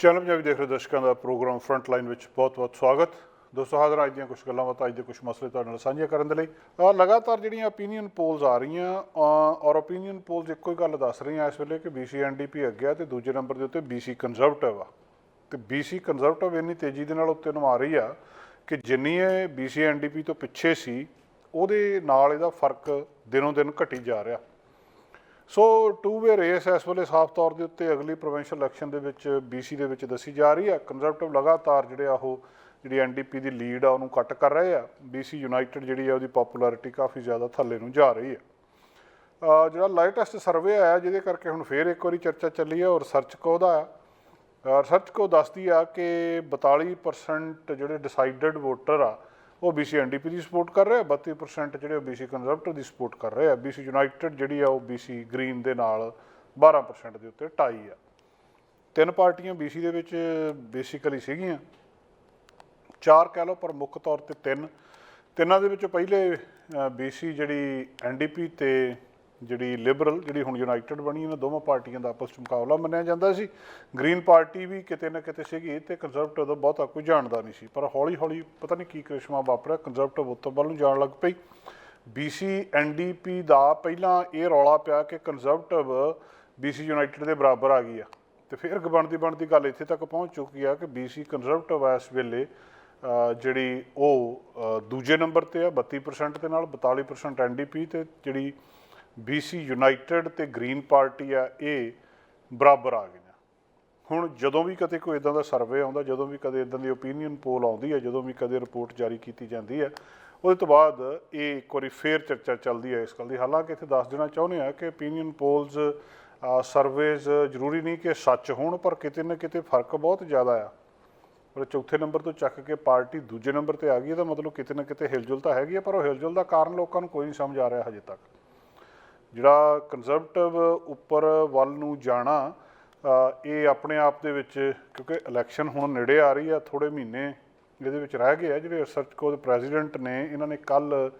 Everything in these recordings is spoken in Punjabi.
ਚੈਨਲ ਪੰਜਾਬੀ ਦੇਖ ਰਹੇ ਦਰਸ਼ਕਾਂ ਦਾ ਪ੍ਰੋਗਰਾਮ ਫਰੰਟ ਲਾਈਨ ਵਿੱਚ ਬਹੁਤ-ਬਹੁਤ ਸਵਾਗਤ। ਦੋਸਤੋ, ਹਾਜ਼ਰ ਅੱਜ ਦੀਆਂ ਕੁਝ ਗੱਲਾਂ ਬਾਤਾਂ, ਅੱਜ ਦੇ ਕੁਝ ਮਸਲੇ ਤੁਹਾਡੇ ਨਾਲ ਸਾਂਝੇ ਕਰਨ ਦੇ ਲਈ। ਲਗਾਤਾਰ ਜਿਹੜੀਆਂ opinion polls ਆ ਰਹੀਆਂ ਔਰ opinion polls ਇੱਕੋ ਹੀ ਗੱਲ ਦੱਸ ਰਹੀਆਂ ਇਸ ਵੇਲੇ ਕਿ BC NDP ਅੱਗੇ ਆ ਤੇ ਦੂਜੇ ਨੰਬਰ ਦੇ ਉੱਤੇ BC ਕੰਜ਼ਰਵੇਟਿਵ ਆ। ਤੇ BC ਕੰਜ਼ਰਵੇਟਿਵ ਇੰਨੀ ਤੇਜ਼ੀ ਦੇ ਨਾਲ ਉੱਤੇ ਨੂੰ ਆ ਰਹੀ ਆ ਕਿ ਜਿੰਨੀ ਇਹ BC NDP ਤੋਂ ਪਿੱਛੇ ਸੀ, ਉਹਦੇ ਨਾਲ ਇਹਦਾ ਫ਼ਰਕ ਦਿਨੋਂ ਦਿਨ ਘਟੀ ਜਾ ਰਿਹਾ। ਸੋ ਟੂ ਵੇ ਰੇਸ ਇਸ ਵੇਲੇ ਸਾਫ਼ ਤੌਰ ਦੇ ਉੱਤੇ ਅਗਲੀ ਪ੍ਰੋਵਿੰਸ਼ੀਅਲ ਇਲੈਕਸ਼ਨ ਦੇ ਵਿੱਚ BC ਦੇ ਵਿੱਚ ਦੱਸੀ ਜਾ ਰਹੀ ਹੈ। ਕੰਜ਼ਰਵੇਟਿਵ ਲਗਾਤਾਰ ਜਿਹੜੇ ਆ ਉਹ ਜਿਹੜੀ ਐਨਡੀਪੀ ਦੀ ਲੀਡ ਆ, ਉਹਨੂੰ ਕੱਟ ਕਰ ਰਹੇ ਆ। BC ਯੂਨਾਈਟਿਡ ਜਿਹੜੀ ਆ ਉਹਦੀ ਪਪੂਲੈਰਿਟੀ ਕਾਫੀ ਜ਼ਿਆਦਾ ਥੱਲੇ ਨੂੰ ਜਾ ਰਹੀ ਹੈ। ਜਿਹੜਾ ਲਾਈਟੈਸਟ ਸਰਵੇ ਆਇਆ, ਜਿਹਦੇ ਕਰਕੇ ਹੁਣ ਫੇਰ ਇੱਕ ਵਾਰੀ ਚਰਚਾ ਚੱਲੀ ਹੈ ਔਰ ਰਿਸਰਚ ਕੋ ਦਾ ਆ। ਰਿਸਰਚ ਕੋ ਦੱਸਦੀ ਆ ਕਿ 42% ਜਿਹੜੇ ਡਿਸਾਈਡਡ ਵੋਟਰ ਆ ਉਹ BC ਐਨਡੀਪੀ ਦੀ ਸਪੋਰਟ ਕਰ ਰਿਹਾ ਆ 32% ਜਿਹੜੇ ਉਹ BC ਕੰਜ਼ਰਵੇਟਿਵ ਦੀ ਸਪੋਰਟ ਕਰ ਰਹੇ ਆ BC ਯੂਨਾਈਟਿਡ ਜਿਹੜੀ ਆ ਉਹ BC ਗ੍ਰੀਨ ਦੇ ਨਾਲ 12% ਦੇ ਉੱਤੇ ਟਾਈ ਆ। ਤਿੰਨ ਪਾਰਟੀਆਂ BC ਦੇ ਵਿੱਚ ਬੇਸਿਕਲੀ ਸੀਗੀਆਂ। ਚਾਰ ਕਹਿ ਲਓ ਪਰ ਮੁੱਖ ਤੌਰ ਤੇ ਤਿੰਨ। ਤਿੰਨਾਂ ਦੇ ਵਿੱਚੋਂ ਪਹਿਲੇ BC ਜਿਹੜੀ ਐਨਡੀਪੀ ਤੇ ਜਿਹੜੀ ਲਿਬਰਲ ਜਿਹੜੀ ਹੁਣ ਯੂਨਾਈਟਿਡ ਬਣੀ, ਇਹਨਾਂ ਦੋਵਾਂ ਪਾਰਟੀਆਂ ਦਾ ਆਪਸ ਵਿੱਚ ਮੁਕਾਬਲਾ ਮੰਨਿਆ ਜਾਂਦਾ ਸੀ। ਗ੍ਰੀਨ ਪਾਰਟੀ ਵੀ ਕਿਤੇ ਨਾ ਕਿਤੇ ਸੀਗੀ ਤੇ ਕੰਜ਼ਰਵੇਟਿਵ ਦਾ ਬਹੁਤਾ ਕੋਈ ਜਾਣਦਾ ਨਹੀਂ ਸੀ। ਪਰ ਹੌਲੀ ਹੌਲੀ ਪਤਾ ਨਹੀਂ ਕੀ ਕ੍ਰਿਸ਼ਮਾ ਵਾਪਰਿਆ ਕੰਜ਼ਰਵੇਟਿਵ ਉੱਤੋਂ ਵੱਲ ਨੂੰ ਜਾਣ ਲੱਗ ਪਈ। BC ਐਨਡੀਪੀ ਦਾ ਪਹਿਲਾਂ ਇਹ ਰੌਲਾ ਪਿਆ ਕਿ ਕੰਜ਼ਰਵੇਟਿਵ BC ਯੂਨਾਈਟਿਡ ਦੇ ਬਰਾਬਰ ਆ ਗਈ ਆ। ਤੇ ਫਿਰ ਬਣਦੀ ਬਣਦੀ ਗੱਲ ਇੱਥੇ ਤੱਕ ਪਹੁੰਚ ਚੁੱਕੀ ਆ ਕਿ BC ਕੰਜ਼ਰਵੇਟਿਵ ਇਸ ਵੇਲੇ ਜਿਹੜੀ ਉਹ ਦੂਜੇ ਨੰਬਰ ਤੇ ਆ 32% ਦੇ ਨਾਲ 42% ਐਨਡੀਪੀ ਤੇ ਜਿਹੜੀ BC ਯੂਨਾਈਟਿਡ ਤੇ ਗ੍ਰੀਨ ਪਾਰਟੀ ਆ, ਇਹ ਬਰਾਬਰ ਆ ਗਈਆਂ। ਹੁਣ ਜਦੋਂ ਵੀ ਕਦੇ ਕੋਈ ਇਦਾਂ ਦਾ ਸਰਵੇ ਆਉਂਦਾ, ਜਦੋਂ ਵੀ ਕਦੇ ਇਦਾਂ ਦੀ ਓਪੀਨੀਅਨ ਪੋਲ ਆਉਂਦੀ ਹੈ ਜਦੋਂ ਵੀ ਕਦੇ ਰਿਪੋਰਟ ਜਾਰੀ ਕੀਤੀ ਜਾਂਦੀ ਹੈ ਉਹਦੇ ਤੋਂ ਬਾਅਦ ਇਹ ਇੱਕ ਵਾਰੀ ਫੇਰ ਚਰਚਾ ਚੱਲਦੀ ਹੈ ਇਸ ਗੱਲ ਦੀ। ਹਾਲਾਂਕਿ ਇੱਥੇ ਦੱਸ ਦੇਣਾ ਚਾਹੁੰਦੇ ਆ ਕਿ ਓਪੀਨੀਅਨ ਪੋਲਸ ਸਰਵੇਜ਼ ਜ਼ਰੂਰੀ ਨਹੀਂ ਕਿ ਸੱਚ ਹੋਣ, ਪਰ ਕਿਤੇ ਨਾ ਕਿਤੇ ਫ਼ਰਕ ਬਹੁਤ ਜ਼ਿਆਦਾ ਆ। ਪਰ ਚੌਥੇ ਨੰਬਰ ਤੋਂ ਚੱਕ ਕੇ ਪਾਰਟੀ ਦੂਜੇ ਨੰਬਰ ਤੇ ਆ ਗਈ, ਇਹਦਾ ਮਤਲਬ ਕਿਤੇ ਨਾ ਕਿਤੇ ਹਿਲਜੁਲ ਤਾਂ ਹੈਗੀ ਆ, ਪਰ ਉਹ ਹਿਲਜੁਲ ਦਾ ਕਾਰਨ ਲੋਕਾਂ ਨੂੰ ਕੋਈ ਨਹੀਂ ਸਮਝ ਆ ਰਿਹਾ ਹਜੇ ਤੱਕ। ਜਿਹੜਾ ਕੰਜ਼ਰਵੇਟਿਵ ਉੱਪਰ ਵੱਲ ਨੂੰ ਜਾਣਾ ਇਹ ਆਪਣੇ ਆਪ ਦੇ ਵਿੱਚ ਕਿਉਂਕਿ ਇਲੈਕਸ਼ਨ ਹੁਣ ਨੇੜੇ ਆ ਰਹੀ ਆ ਥੋੜੇ ਮਹੀਨੇ ਇਹਦੇ ਵਿੱਚ ਰਹਿ ਗਏ ਆ ਜਿਹੜੇ ਰਿਸਰਚ ਕੋ ਦੇ ਪ੍ਰੈਜ਼ੀਡੈਂਟ ਨੇ ਇਹਨਾਂ ਨੇ ਕੱਲ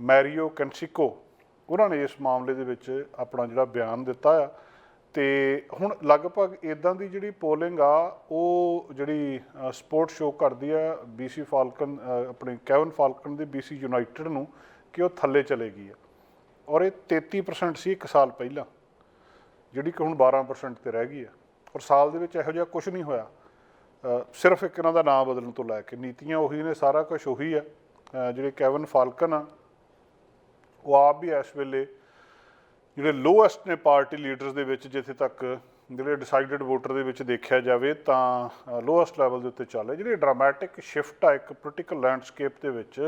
ਮੈਰੀਓ ਕੈਂਸਿਕੋ ਉਹਨਾਂ ਨੇ ਇਸ ਮਾਮਲੇ ਦੇ ਵਿੱਚ ਆਪਣਾ ਜਿਹੜਾ ਬਿਆਨ ਦਿੱਤਾ ਆ। ਤੇ ਹੁਣ ਲਗਭਗ ਇਦਾਂ ਦੀ ਜਿਹੜੀ ਪੋਲਿੰਗ ਆ ਉਹ ਜਿਹੜੀ ਸਪੋਰਟ ਸ਼ੋ ਕਰਦੀ ਆ BC ਫਾਲਕਨ ਅ, ਆਪਣੇ ਕੈਵਨ ਫਾਲਕਨ ਦੇ BC ਯੂਨਾਈਟਿਡ ਨੂੰ ਕਿ ਉਹ ਥੱਲੇ ਚਲੇ ਗਈ ਆ। ਔਰ ਇਹ 33% ਸੀ ਇੱਕ ਸਾਲ ਪਹਿਲਾਂ, ਜਿਹੜੀ ਕਿ ਹੁਣ 12% ਤੇ ਰਹਿ ਗਈ ਹੈ। ਔਰ ਸਾਲ ਦੇ ਵਿੱਚ ਇਹੋ ਜਿਹਾ ਕੁਝ ਨਹੀਂ ਹੋਇਆ। ਸਿਰਫ ਇੱਕ ਇਹਨਾਂ ਦਾ ਨਾਮ ਬਦਲਣ ਤੋਂ ਲੈ ਕੇ ਨੀਤੀਆਂ ਉਹੀ ਨੇ, ਸਾਰਾ ਕੁਝ ਉਹੀ ਆ ਜਿਹੜੇ ਕੈਵਨ ਫਾਲਕਨ ਆ, ਉਹ ਆਪ ਵੀ ਇਸ ਵੇਲੇ ਜਿਹੜੇ ਲੋਐਸਟ ਨੇ ਪਾਰਟੀ ਲੀਡਰਸ ਦੇ ਵਿੱਚ, ਜਿੱਥੇ ਤੱਕ ਜਿਹੜੇ ਡਿਸਾਈਡਡ ਵੋਟਰ ਦੇ ਵਿੱਚ ਦੇਖਿਆ ਜਾਵੇ, ਤਾਂ ਲੋਐਸਟ ਲੈਵਲ ਦੇ ਉੱਤੇ ਚੱਲ ਰਿਹਾ। ਜਿਹੜੀ ਡਰਾਮੈਟਿਕ ਸ਼ਿਫਟ ਆ ਇੱਕ ਪੋਲੀਟੀਕਲ ਲੈਂਡਸਕੇਪ ਦੇ ਵਿੱਚ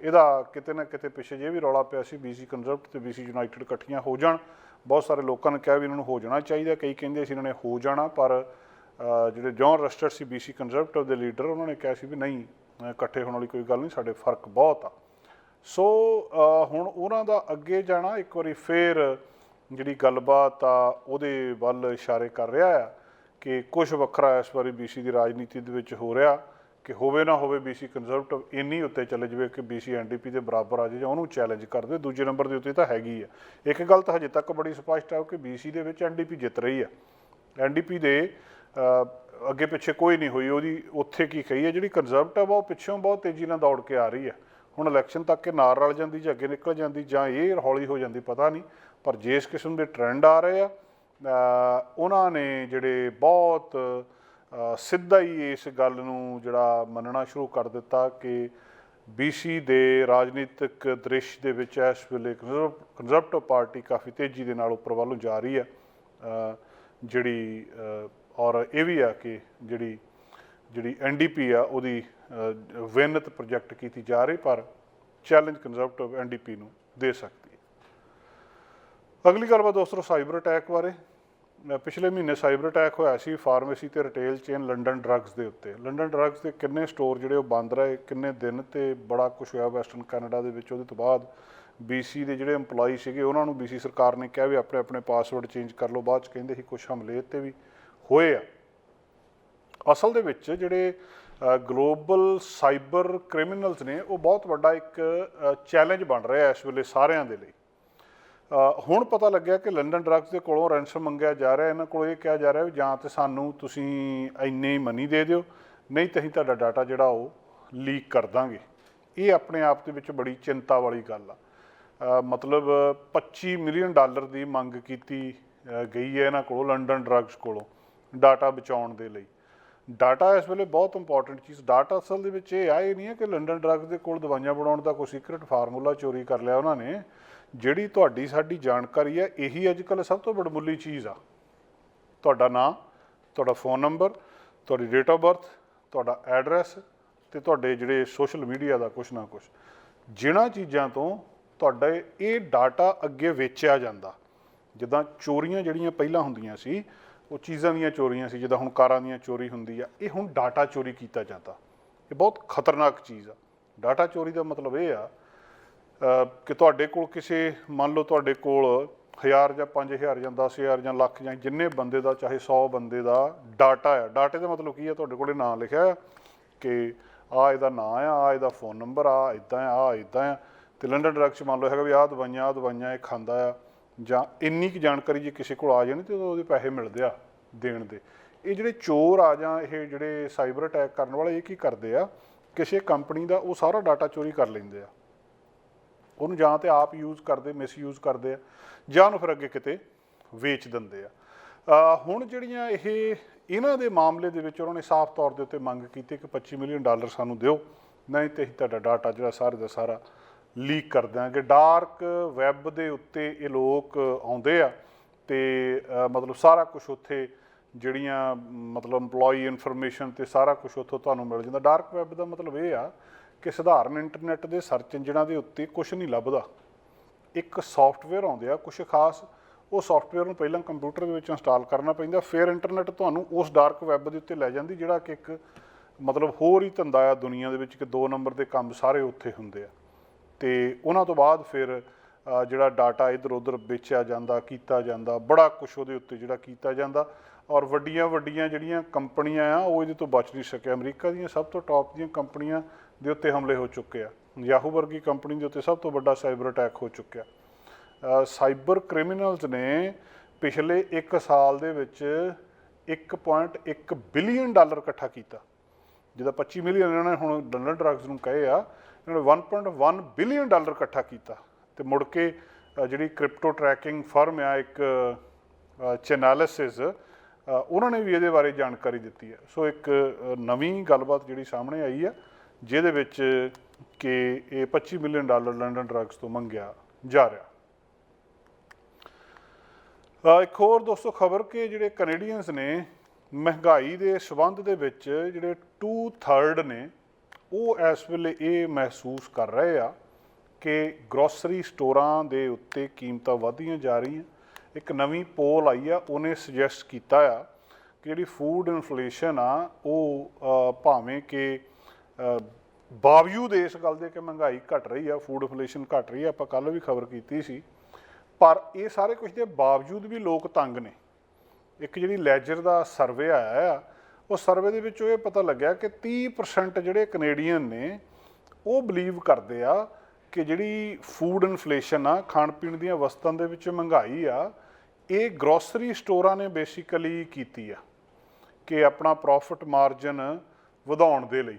ਇਹਦਾ ਕਿਤੇ ਨਾ ਕਿਤੇ ਪਿੱਛੇ ਜੇ ਵੀ ਰੌਲਾ ਪਿਆ ਸੀ BC ਕੰਜ਼ਰਵੇਟਿਵ ਤੇ BC ਯੂਨਾਈਟਿਡ ਇਕੱਠੀਆਂ ਹੋ ਜਾਣ। ਬਹੁਤ ਸਾਰੇ ਲੋਕਾਂ ਨੇ ਕਿਹਾ ਵੀ ਇਹਨਾਂ ਨੂੰ ਹੋ ਜਾਣਾ ਚਾਹੀਦਾ ਕਈ ਕਹਿੰਦੇ ਸੀ ਇਹਨਾਂ ਨੇ ਹੋ ਜਾਣਾ, ਪਰ ਜਿਹੜੇ ਜੌਨ ਰਸਟਰ ਸੀ BC ਕੰਜ਼ਰਵੇਟਿਵ ਦੇ ਲੀਡਰ ਉਹਨਾਂ ਨੇ ਕਿਹਾ ਸੀ ਵੀ ਨਹੀਂ ਇਕੱਠੇ ਹੋਣ ਵਾਲੀ ਕੋਈ ਗੱਲ ਨਹੀਂ, ਸਾਡੇ ਫ਼ਰਕ ਬਹੁਤ ਆ। ਸੋ ਹੁਣ ਉਹਨਾਂ ਦਾ ਅੱਗੇ ਜਾਣਾ, ਇੱਕ ਵਾਰੀ ਫੇਰ ਜਿਹੜੀ ਗੱਲਬਾਤ ਆ, ਉਹਦੇ ਵੱਲ ਇਸ਼ਾਰੇ ਕਰ ਰਿਹਾ ਆ ਕਿ ਕੁਝ ਵੱਖਰਾ ਇਸ ਵਾਰੀ BC ਦੀ ਰਾਜਨੀਤੀ ਦੇ ਵਿੱਚ ਹੋ ਰਿਹਾ। ਕਿ ਹੋਵੇ ਨਾ ਹੋਵੇ BC ਕੰਜ਼ਰਵੇਟਿਵ ਇੰਨੀ ਉੱਤੇ ਚਲੇ ਜਾਵੇ ਕਿ BC ਐਨਡੀਪੀ ਦੇ ਬਰਾਬਰ ਆ ਜਾਵੇ ਜਾਂ ਉਹਨੂੰ ਚੈਲੰਜ ਕਰ ਦੇ ਦੂਜੇ ਨੰਬਰ ਦੇ ਉੱਤੇ ਤਾਂ ਹੈਗੀ ਆ। ਇੱਕ ਗੱਲ ਤਾਂ ਹਜੇ ਤੱਕ ਬੜੀ ਸਪਸ਼ਟ ਹੈ ਕਿ BC ਦੇ ਵਿੱਚ ਐਨਡੀਪੀ ਜਿੱਤ ਰਹੀ ਆ। ਐਨਡੀਪੀ ਦੇ ਅੱਗੇ ਪਿੱਛੇ ਕੋਈ ਨਹੀਂ ਹੋਈ, ਉਹਦੀ ਉੱਥੇ ਕੀ ਕਹੀ ਹੈ ਜਿਹੜੀ ਕੰਜ਼ਰਵੇਟਿਵ ਆ ਉਹ ਪਿੱਛੋਂ ਬਹੁਤ ਤੇਜ਼ੀ ਨਾਲ ਦੌੜ ਕੇ ਆ ਰਹੀ ਹੈ ਹੁਣ ਇਲੈਕਸ਼ਨ ਤੱਕ ਇਹ ਨਾਲ ਰਲ ਜਾਂਦੀ ਜਾਂ ਅੱਗੇ ਨਿਕਲ ਜਾਂਦੀ ਜਾਂ ਇਹ ਹੌਲੀ ਹੋ ਜਾਂਦੀ ਪਤਾ ਨਹੀਂ, ਪਰ ਜਿਸ ਕਿਸਮ ਦੇ ਟ੍ਰੈਂਡ ਆ ਰਹੇ ਆ ਉਹਨਾਂ ਨੇ ਜਿਹੜੇ ਬਹੁਤ ਸਿੱਧਾ ਹੀ ਇਸ ਗੱਲ ਨੂੰ ਜਿਹੜਾ ਮੰਨਣਾ ਸ਼ੁਰੂ ਕਰ ਦਿੱਤਾ ਕਿ BC ਦੇ ਰਾਜਨੀਤਿਕ ਦ੍ਰਿਸ਼ ਦੇ ਵਿੱਚ ਇਸ ਵੇਲੇ ਕੰਜ਼ਰਵੇਟਿਵ ਪਾਰਟੀ ਕਾਫੀ ਤੇਜ਼ੀ ਦੇ ਨਾਲ ਉੱਪਰ ਵੱਲ ਨੂੰ ਜਾ ਰਹੀ ਹੈ। ਜਿਹੜੀ ਔਰ ਇਹ ਵੀ ਆ ਕਿ ਜਿਹੜੀ ਜਿਹੜੀ ਐਨਡੀਪੀ ਆ ਉਹਦੀ ਵਿਨਤ ਪ੍ਰੋਜੈਕਟ ਕੀਤੀ ਜਾ ਰਹੀ, ਪਰ ਚੈਲੰਜ ਕੰਜ਼ਰਵੇਟਿਵ ਐਨਡੀਪੀ ਨੂੰ ਦੇ ਸਕਦੀ ਹੈ। ਅਗਲੀ ਗੱਲਬਾਤ ਦੋਸਤੋ ਸਾਈਬਰ ਅਟੈਕ ਬਾਰੇ। ਪਿਛਲੇ ਮਹੀਨੇ ਸਾਈਬਰ ਅਟੈਕ ਹੋਇਆ ਸੀ ਫਾਰਮੇਸੀ ਤੇ ਰਿਟੇਲ ਚੇਨ ਲੰਡਨ ਡਰੱਗਸ ਦੇ ਉੱਤੇ। ਲੰਡਨ ਡਰੱਗਸ ਦੇ ਕਿੰਨੇ ਸਟੋਰ ਜਿਹੜੇ ਉਹ ਬੰਦ ਰਹੇ, ਕਿੰਨੇ ਦਿਨ ਤੇ ਬੜਾ ਕੁਝ ਹੋਇਆ ਵੈਸਟਰਨ ਕੈਨੇਡਾ ਦੇ ਵਿੱਚ। ਉਹਦੇ ਤੋਂ ਬਾਅਦ BC ਦੇ ਜਿਹੜੇ EMPLOYE ਸੀਗੇ, ਉਹਨਾਂ ਨੂੰ BC ਸਰਕਾਰ ਨੇ ਕਿਹਾ ਵੀ ਆਪਣੇ ਆਪਣੇ ਪਾਸਵਰਡ ਚੇਂਜ ਕਰ ਲਓ। ਬਾਅਦ ਚ ਕਹਿੰਦੇ ਸੀ ਕੁਝ ਹਮਲੇ ਤੇ ਵੀ ਹੋਏ ਆ। ਅਸਲ ਦੇ ਵਿੱਚ ਜਿਹੜੇ ਗਲੋਬਲ ਸਾਈਬਰ ਕ੍ਰਿਮੀਨਲਸ ਨੇ, ਉਹ ਬਹੁਤ ਵੱਡਾ ਇੱਕ ਚੈਲੰਜ ਬਣ ਰਿਹਾ ਇਸ ਵੇਲੇ ਸਾਰਿਆਂ ਦੇ ਲਈ। ਹੁਣ ਪਤਾ ਲੱਗਿਆ ਕਿ ਲੰਡਨ ਡਰੱਗਸ ਦੇ ਕੋਲੋਂ ਰੈਂਸਮ ਮੰਗਿਆ ਜਾ ਰਿਹਾ, ਇਹਨਾਂ ਕੋਲ ਇਹ ਕਿਹਾ ਜਾ ਰਿਹਾ ਵੀ ਜਾਂ ਤੇ ਸਾਨੂੰ ਤੁਸੀਂ ਇੰਨੇ ਮਨੀ ਦੇ ਦਿਓ, ਨਹੀਂ ਤਾਂ ਅਸੀਂ ਤੁਹਾਡਾ ਡਾਟਾ ਜਿਹੜਾ ਉਹ ਲੀਕ ਕਰ ਦਾਂਗੇ। ਇਹ ਆਪਣੇ ਆਪ ਦੇ ਵਿੱਚ ਬੜੀ ਚਿੰਤਾ ਵਾਲੀ ਗੱਲ ਆ। ਮਤਲਬ 25 ਮਿਲੀਅਨ ਡਾਲਰ ਦੀ ਮੰਗ ਕੀਤੀ ਗਈ ਹੈ ਇਹਨਾਂ ਕੋਲੋਂ ਲੰਡਨ ਡਰੱਗਸ ਕੋਲੋਂ ਡਾਟਾ ਬਚਾਉਣ ਦੇ ਲਈ। ਡਾਟਾ ਇਸ ਵੇਲੇ ਬਹੁਤ ਇੰਪੋਰਟੈਂਟ ਚੀਜ਼ ਡਾਟਾ ਅਸਲ ਦੇ ਵਿੱਚ ਇਹ ਆ ਇਹ ਨਹੀਂ ਹੈ ਕਿ ਲੰਡਨ ਡਰੱਗਸ ਦੇ ਕੋਲ ਦਵਾਈਆਂ ਬਣਾਉਣ ਦਾ ਕੋਈ ਸੀਕ੍ਰੀਟ ਫਾਰਮੂਲਾ ਚੋਰੀ ਕਰ ਲਿਆ ਉਹਨਾਂ ਨੇ। ਜਿਹੜੀ ਤੁਹਾਡੀ ਸਾਡੀ ਜਾਣਕਾਰੀ ਹੈ, ਇਹੀ ਅੱਜ ਕੱਲ੍ਹ ਸਭ ਤੋਂ ਬੜਮੁੱਲੀ ਚੀਜ਼ ਆ। ਤੁਹਾਡਾ ਨਾਮ ਤੁਹਾਡਾ ਫੋਨ ਨੰਬਰ ਤੁਹਾਡੀ ਡੇਟ ਆਫ ਬਰਥ ਤੁਹਾਡਾ ਐਡਰੈਸ ਤੇ ਤੁਹਾਡੇ ਜਿਹੜੇ ਸੋਸ਼ਲ ਮੀਡੀਆ ਦਾ ਕੁਛ ਨਾ ਕੁਛ। ਜਿਨ੍ਹਾਂ ਚੀਜ਼ਾਂ ਤੋਂ ਤੁਹਾਡਾ ਇਹ ਡਾਟਾ ਅੱਗੇ ਵੇਚਿਆ ਜਾਂਦਾ। ਜਿੱਦਾਂ ਚੋਰੀਆਂ ਜਿਹੜੀਆਂ ਪਹਿਲਾਂ ਹੁੰਦੀਆਂ ਸੀ, ਉਹ ਚੀਜ਼ਾਂ ਦੀਆਂ ਚੋਰੀਆਂ ਸੀ, ਜਿੱਦਾਂ ਹੁਣ ਕਾਰਾਂ ਦੀਆਂ ਚੋਰੀ ਹੁੰਦੀ ਆ, ਇਹ ਹੁਣ ਡਾਟਾ ਚੋਰੀ ਕੀਤਾ ਜਾਂਦਾ। ਇਹ ਬਹੁਤ ਖਤਰਨਾਕ ਚੀਜ਼ ਆ। ਡਾਟਾ ਚੋਰੀ ਦਾ ਮਤਲਬ ਇਹ ਆ ਕਿ ਤੁਹਾਡੇ ਕੋਲ ਕਿਸੇ, ਮੰਨ ਲਓ ਤੁਹਾਡੇ ਕੋਲ 1000 ਜਾਂ 5000 ਜਾਂ 10000 ਜਾਂ ਲੱਖ ਜਾਂ ਜਿੰਨੇ ਬੰਦੇ ਦਾ, ਚਾਹੇ 100 ਬੰਦੇ ਦਾ ਡਾਟਾ ਆ। ਡਾਟੇ ਦਾ ਮਤਲਬ ਕੀ ਆ? ਤੁਹਾਡੇ ਕੋਲੇ ਨਾਂ ਲਿਖਿਆ ਆ ਕਿ ਆ ਇਹਦਾ ਨਾਂ ਆ ਆ ਇਹਦਾ ਫੋਨ ਨੰਬਰ ਆ ਇਦਾਂ ਆ ਆ ਇਦਾਂ ਆ। ਤੇ ਲੰਡਨ ਡਰੱਗ ਚ ਮੰਨ ਲਓ ਹੈਗਾ ਵੀ ਆਹ ਦਵਾਈਆਂ ਆਹ ਦਵਾਈਆਂ ਇਹ ਖਾਂਦਾ ਆ। ਜਾਂ ਇੰਨੀ ਕੁ ਜਾਣਕਾਰੀ ਜੇ ਕਿਸੇ ਕੋਲ ਆ ਜਾਣੀ ਤੇ ਉਹਦੇ ਪੈਸੇ ਮਿਲਦੇ ਆ ਦੇਣ ਦੇ। ਇਹ ਜਿਹੜੇ ਚੋਰ ਆ ਜਾਂ ਇਹ ਜਿਹੜੇ ਸਾਈਬਰ ਅਟੈਕ ਕਰਨ ਵਾਲੇ, ਇਹ ਕੀ ਕਰਦੇ ਆ? ਕਿਸੇ ਕੰਪਨੀ ਦਾ ਉਹ ਸਾਰਾ ਡਾਟਾ ਚੋਰੀ ਕਰ ਲੈਂਦੇ ਆ। ਉਹਨੂੰ ਜਾਂ ਤੇ ਆਪ ਯੂਜ਼ ਕਰਦੇ ਮਿਸਯੂਜ਼ ਕਰਦੇ ਆ, ਜਾਂ ਉਹਨੂੰ ਫਿਰ ਅੱਗੇ ਕਿਤੇ ਵੇਚ ਦਿੰਦੇ ਆ। ਹੁਣ ਜਿਹੜੀਆਂ ਇਹ, ਇਹਨਾਂ ਦੇ ਮਾਮਲੇ ਦੇ ਵਿੱਚ ਉਹਨਾਂ ਨੇ ਸਾਫ਼ ਤੌਰ ਦੇ ਉੱਤੇ ਮੰਗ ਕੀਤੀ ਕਿ 25 ਮਿਲੀਅਨ ਡਾਲਰ ਸਾਨੂੰ ਦਿਓ, ਨਹੀਂ ਤੇ ਅਸੀਂ ਤੁਹਾਡਾ ਡਾਟਾ ਜਿਹੜਾ ਸਾਰੇ ਦਾ ਸਾਰਾ ਲੀਕ ਕਰ ਦਿਆਂਗੇ। ਡਾਰਕ ਵੈਬ ਦੇ ਉੱਤੇ ਇਹ ਲੋਕ ਆਉਂਦੇ ਆ ਤੇ ਮਤਲਬ ਸਾਰਾ ਕੁਝ ਉੱਥੇ ਜਿਹੜੀਆਂ, ਮਤਲਬ EMPLOYEE ਇਨਫੋਰਮੇਸ਼ਨ ਤੇ ਸਾਰਾ ਕੁਝ ਉੱਥੋਂ ਤੁਹਾਨੂੰ ਮਿਲ ਜਾਂਦਾ। ਡਾਰਕ ਵੈਬ ਦਾ ਮਤਲਬ ਇਹ ਆ ਕਿ ਸਧਾਰਨ ਇੰਟਰਨੈਟ ਦੇ ਸਰਚ ਇੰਜਣਾਂ ਦੇ ਉੱਤੇ ਕੁਝ ਨਹੀਂ ਲੱਭਦਾ। ਇੱਕ ਸੌਫਟਵੇਅਰ ਆਉਂਦੇ ਆ ਕੁਝ ਖਾਸ, ਉਹ ਸੌਫਟਵੇਅਰ ਨੂੰ ਪਹਿਲਾਂ ਕੰਪਿਊਟਰ ਦੇ ਵਿੱਚ ਇੰਸਟਾਲ ਕਰਨਾ ਪੈਂਦਾ, ਫਿਰ ਇੰਟਰਨੈਟ ਤੁਹਾਨੂੰ ਉਸ ਡਾਰਕ ਵੈਬ ਦੇ ਉੱਤੇ ਲੈ ਜਾਂਦੀ, ਜਿਹੜਾ ਕਿ ਇੱਕ ਮਤਲਬ ਹੋਰ ਹੀ ਧੰਦਾ ਆ ਦੁਨੀਆ ਦੇ ਵਿੱਚ, ਕਿ ਦੋ ਨੰਬਰ ਦੇ ਕੰਮ ਸਾਰੇ ਉੱਥੇ ਹੁੰਦੇ ਆ। ਤੇ ਉਹਨਾਂ ਤੋਂ ਬਾਅਦ ਫਿਰ ਜਿਹੜਾ ਡਾਟਾ ਇਧਰ ਉਧਰ ਵੇਚਿਆ ਜਾਂਦਾ, ਕੀਤਾ ਜਾਂਦਾ, ਬੜਾ ਕੁਝ ਉਹਦੇ ਉੱਤੇ ਜਿਹੜਾ ਕੀਤਾ ਜਾਂਦਾ। ਔਰ ਵੱਡੀਆਂ ਵੱਡੀਆਂ ਜਿਹੜੀਆਂ ਕੰਪਨੀਆਂ ਆ, ਉਹ ਇਹਦੇ ਤੋਂ ਬਚ ਨਹੀਂ ਸਕਿਆ। ਅਮਰੀਕਾ ਦੀਆਂ ਸਭ ਤੋਂ ਟੌਪ ਦੀਆਂ ਕੰਪਨੀਆਂ ਦੇ ਉੱਤੇ ਹਮਲੇ ਹੋ ਚੁੱਕੇ ਆ। ਯਾਹੂ ਵਰਗੀ ਕੰਪਨੀ ਦੇ ਉੱਤੇ ਸਭ ਤੋਂ ਵੱਡਾ ਸਾਈਬਰ ਅਟੈਕ ਹੋ ਚੁੱਕਿਆ। ਸਾਈਬਰ ਕ੍ਰਿਮੀਨਲਸ ਨੇ ਪਿਛਲੇ 1 ਸਾਲ ਦੇ ਵਿੱਚ 1.1 ਬਿਲੀਅਨ ਡਾਲਰ ਇਕੱਠਾ ਕੀਤਾ। ਜਿਹਦਾ 25 ਮਿਲੀਅਨ ਇਹਨਾਂ ਨੇ ਹੁਣ ਲੰਡਨ ਡਰੱਗਸ ਨੂੰ ਕਹੇ ਆ, ਇਹਨਾਂ ਨੇ 1.1 ਬਿਲੀਅਨ ਡਾਲਰ ਇਕੱਠਾ ਕੀਤਾ। ਤੇ ਮੁੜ ਕੇ ਜਿਹੜੀ ਕ੍ਰਿਪਟੋ ਟਰੈਕਿੰਗ ਫਰਮ ਆ, ਇੱਕ ਚੈਨਾਲਿਸਿਸ ਉਹਨਾਂ ਨੇ ਵੀ ਇਹਦੇ ਬਾਰੇ ਜਾਣਕਾਰੀ ਦਿੱਤੀ ਹੈ। ਸੋ ਇੱਕ ਨਵੀਂ ਗੱਲਬਾਤ ਜਿਹੜੀ ਸਾਹਮਣੇ ਆਈ ਆ ਜਿਹਦੇ ਵਿੱਚ ਕਿ ਇਹ 25 ਮਿਲੀਅਨ ਡਾਲਰ ਲੰਡਨ ਡਰੱਗਸ ਤੋਂ ਮੰਗਿਆ ਜਾ ਰਿਹਾ। ਇੱਕ ਹੋਰ ਦੋਸਤੋ ਖਬਰ ਕਿ ਜਿਹੜੇ ਕੈਨੇਡੀਅਨਸ ਨੇ ਮਹਿੰਗਾਈ ਦੇ ਸਬੰਧ ਦੇ ਵਿੱਚ ਜਿਹੜੇ 2/3 ਨੇ, ਉਹ ਇਸ ਵੇਲੇ ਇਹ ਮਹਿਸੂਸ ਕਰ ਰਹੇ ਆ ਕਿ ਗਰੋਸਰੀ ਸਟੋਰਾਂ ਦੇ ਉੱਤੇ ਕੀਮਤਾਂ ਵਧਦੀਆਂ ਜਾ ਰਹੀਆਂ। ਇੱਕ ਨਵੀਂ ਪੋਲ ਆਈ ਆ, ਉਹਨੇ ਸੁਜੈਸਟ ਕੀਤਾ ਆ ਕਿ ਜਿਹੜੀ ਫੂਡ ਇਨਫਲੇਸ਼ਨ ਆ, ਉਹ ਭਾਵੇਂ ਕਿ ਬਾਵਜੂਦ ਇਸ ਗੱਲ ਦੇ ਕਿ ਮਹਿੰਗਾਈ ਘਟ ਰਹੀ ਆ ਫੂਡ ਇਨਫਲੇਸ਼ਨ ਘਟ ਰਹੀ ਆ, ਆਪਾਂ ਕੱਲ ਵੀ ਖਬਰ ਕੀਤੀ ਸੀ। ਪਰ ਇਹ ਸਾਰੇ ਕੁਝ ਦੇ ਬਾਵਜੂਦ ਵੀ ਲੋਕ ਤੰਗ ਨੇ। ਇੱਕ ਜਿਹੜੀ ਲੈਜਰ ਦਾ ਸਰਵੇ ਆਇਆ ਆ, ਉਹ ਸਰਵੇ ਦੇ ਵਿੱਚ ਇਹ ਪਤਾ ਲੱਗਿਆ ਕਿ 30% ਜਿਹੜੇ ਕੈਨੇਡੀਅਨ ਨੇ, ਉਹ ਬਲੀਵ ਕਰਦੇ ਆ ਕਿ ਜਿਹੜੀ ਫੂਡ ਇਨਫਲੇਸ਼ਨ ਆ, ਖਾਣ ਪੀਣ ਦੀਆਂ ਵਸਤਾਂ ਦੇ ਵਿੱਚ ਮਹਿੰਗਾਈ ਆ, ਇਹ ਗਰੋਸਰੀ ਸਟੋਰਾਂ ਨੇ ਬੇਸਿਕਲੀ ਕੀਤੀ ਆ ਕਿ ਆਪਣਾ ਪ੍ਰੋਫਿਟ ਮਾਰਜਨ ਵਧਾਉਣ ਦੇ ਲਈ।